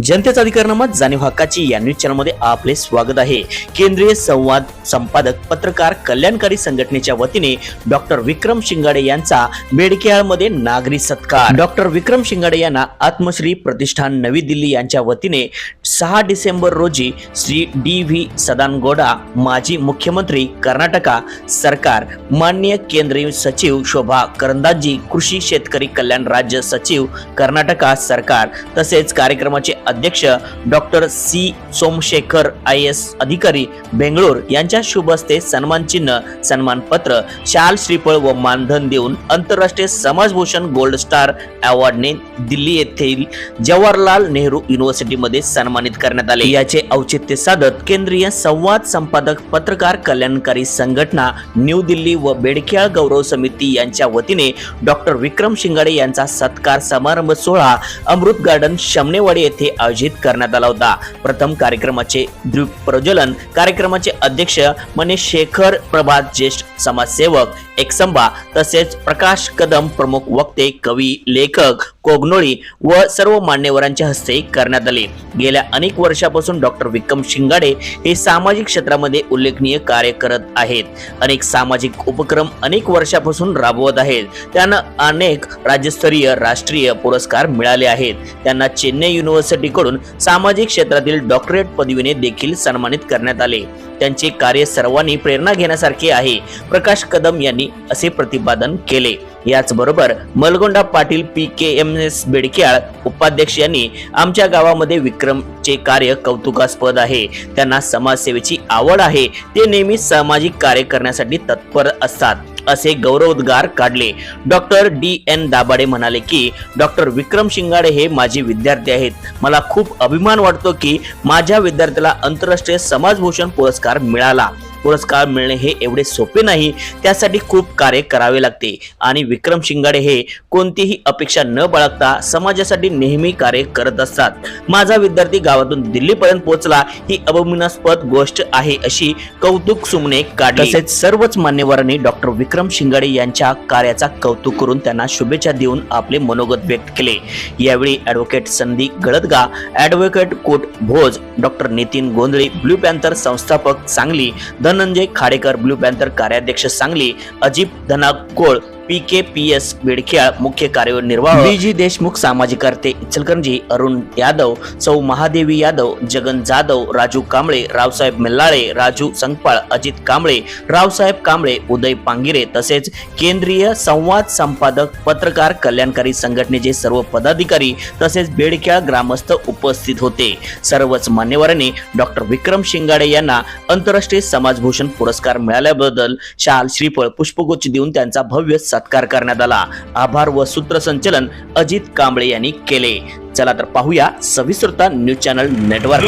जनतेचा अधिकारनामा जाणीव हक्काची या न्यूज चॅनलमध्ये आपले स्वागत आहे. केंद्रीय संवाद संपादक पत्रकार कल्याणकारी संघटनेच्या वतीने डॉक्टर विक्रम शिंगाडे यांचा बेडकेहाळमध्ये नागरी सत्कार. डॉक्टर विक्रम शिंगाडे यांना आत्मश्री प्रतिष्ठान नवी दिल्ली यांच्या वतीने सहा डिसेंबर रोजी श्री डी व्ही सदानगौडा माजी मुख्यमंत्री कर्नाटका सरकार माननीय केंद्रीय सचिव शोभा करंदाजी कृषी शेतकरी कल्याण राज्य सचिव कर्नाटका सरकार तसेच कार्यक्रमाचे अध्यक्ष doctor C. Somashekhar I. S. अधिकारी बेंगळूर यांच्या शुभ हस्ते सन्मान चिन्ह सन्मान पत्र शाल श्रीफळ व मानधन देऊन आंतरराष्ट्रीय समाजभूषण गोल्ड स्टार अवॉर्डने दिल्ली येथील जवाहरलाल नेहरू युनिव्हर्सिटीमध्ये सन्मानित करण्यात आले. याचे औचित्य साधत केंद्रीय संवाद संपादक पत्रकार कल्याणकारी संघटना न्यू दिल्ली व बेडखेळ गौरव समिती यांच्या वतीने डॉक्टर विक्रम शिंगाडे यांचा सत्कार समारंभ सोहळा अमृत गार्डन शमनेवाडी येथे आयोजित करण्यात आला होता. प्रथम कार्यक्रमाचे द्वीप प्रज्वलन कार्यक्रमाचे अध्यक्ष मने शेखर प्रभात ज्येष्ठ समाजसेवक एकसंबा तसेच प्रकाश कदम प्रमुख वक्ते कवी लेखक कोगनोळी व सर्व मान्यवरांच्या हस्ते करण्यात आले. गेल्या अनेक वर्षापासून डॉक्टर विक्रम शिंगाडे हे सामाजिक क्षेत्रामध्ये उल्लेखनीय कार्य करत आहेत. अनेक सामाजिक उपक्रम अनेक वर्षापासून राबवत आहेत. त्यांना अनेक राज्यस्तरीय राष्ट्रीय पुरस्कार मिळाले आहेत. त्यांना चेन्नई युनिव्हर्सिटीकडून सामाजिक क्षेत्रातील डॉक्टरेट पदवीने देखील सन्मानित करण्यात आले. त्यांचे कार्य सर्वांनी प्रेरणा घेण्यासारखे आहे. प्रकाश कदम यांनी असे प्रतिपादन केले. याचबरोबर Malagonda Patil P K M S Bedakyal उपाध्यक्ष यांनी आमच्या गावामध्ये विक्रमचे कार्य कौतुकास्पद आहे. त्यांना समाजसेवेची आवड आहे. ते नेहमी सामाजिक कार्य करण्यासाठी तत्पर असतात असे गौरवोद्गार काढले. डॉक्टर डी एन दाभाडे म्हणाले की डॉक्टर विक्रम शिंगाडे हे माझे विद्यार्थी आहेत. मला खूप अभिमान वाटतो की माझ्या विद्यार्थ्याला आंतरराष्ट्रीय समाजभूषण पुरस्कार मिळाला. पुरस्कार मिळणे हे एवढे सोपे नाही त्यासाठी खूप कार्य करावे लागते. आणि विक्रम शिंगाडे हे कोणतीही अपेक्षा न बाळगता समाजासाठी नेहमी कार्य करत असतात. माझा विद्यार्थी गावातून दिल्लीपर्यंत पोहोचला ही अभिमानास्पद गोष्ट आहे अशी कौतुक सुमने काढली. तसेच सर्वच मान्यवरांनी डॉक्टर विक्रम शिंगाडे यांच्या कार्याचा कौतुक करून त्यांना शुभेच्छा देऊन आपले मनोगत व्यक्त केले. यावेळी ॲडव्होकेट संदीप गळदगा ॲडव्होकेट कोट Bhoj doctor Nitin Gondhale blue panther संस्थापक सांगली धनंजय खाडेकर ब्लू पॅन्थर कार्याध्यक्ष Sangli Ajit Dhanakol P K P S Bedkhel मुख्य कार्यनिर्वाह जी देशमुख सामाजिक इचलकरंजी अरुण यादव सौ महादेवी यादव जगन जाधव राजू कांबळे रावसाहेब मेल्लाळे राजू संगपाळ अजित कांबळे रावसाहेब कांबळे उदय पांगिरे तसेच केंद्रीय संवाद संपादक पत्रकार कल्याणकारी संघटनेचे सर्व पदाधिकारी तसेच बेडखेळ ग्रामस्थ उपस्थित होते. सर्वच मान्यवरांनी डॉक्टर विक्रम शिंगाडे यांना आंतरराष्ट्रीय समाजभूषण पुरस्कार मिळाल्याबद्दल शाल श्रीफळ पुष्पगुच्छ देऊन त्यांचा भव्य सत्कार करण्यात आला. आभार व सूत्रसंचलन अजित कांबळे यांनी केले. चला तर पाहूया सविस्तरता न्यूज चॅनल नेटवर्क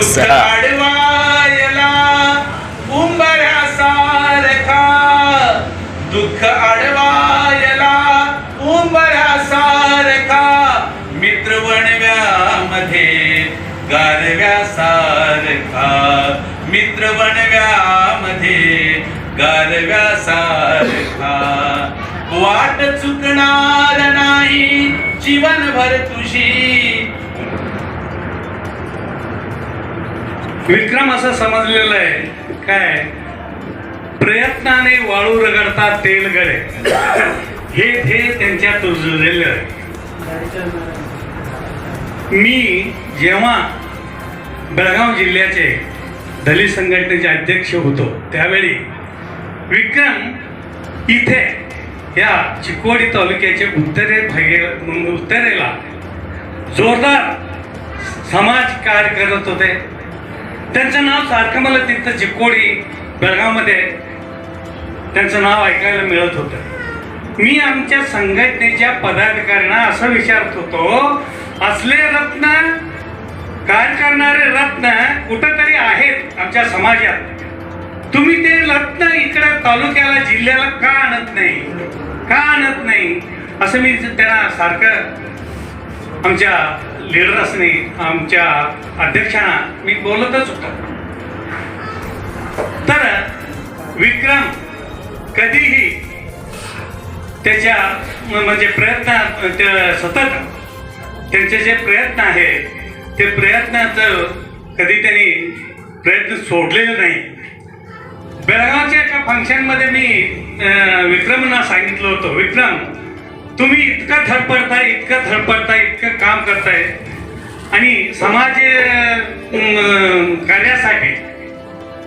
मित्र मित्र वणव्यामध्ये गारव्यासारखा वाट चुकणार नाही. जीवनभर तुझी. विक्रम असं समजलेलं आहे. काय? प्रयत्नाने वाळू रगडता तेल गळे. हे हे त्यांच्यात रुजलेलं आहे. मी जेव्हा बेळगाव जिल्ह्याचे दलित संघटनेचे अध्यक्ष होतो त्यावेळी विक्रम इथे या चिकोडी तालुक्याचे उत्तरे भागे उत्तरेला जोरदार समाज कार्य करत होते. त्यांचं नाव सारखं मला तिथं चिकोडी बेळगावमध्ये त्यांचं नाव ऐकायला मिळत होतं. मी आमच्या संघटनेच्या पदाधिकाऱ्यांना असं विचारत होतो असले रत्न कार्य करणारे रत्न कुठंतरी आहेत आमच्या समाजात? तुम्ही ते रत्न इकडे तालुक्याला जिल्ह्याला का आणत नाही? का आणत नाही? असं मी त्यांना सारखं आमच्या लिडरसने आमच्या अध्यक्षांना मी बोलतच होतो. तर विक्रम कधीही त्याच्या म्हणजे प्रयत्न सतत त्यांचे जे प्रयत्न आहेत ते प्रयत्नाचं कधी त्यांनी प्रयत्न सोडलेले नाही. बेळगावच्या एका फंक्शनमध्ये मी विक्रमना सांगितलं होतं. विक्रम तुम्ही इतकं धडपडताय इतकं धडपडताय इतकं काम करताय. आणि समाज कार्यासाठी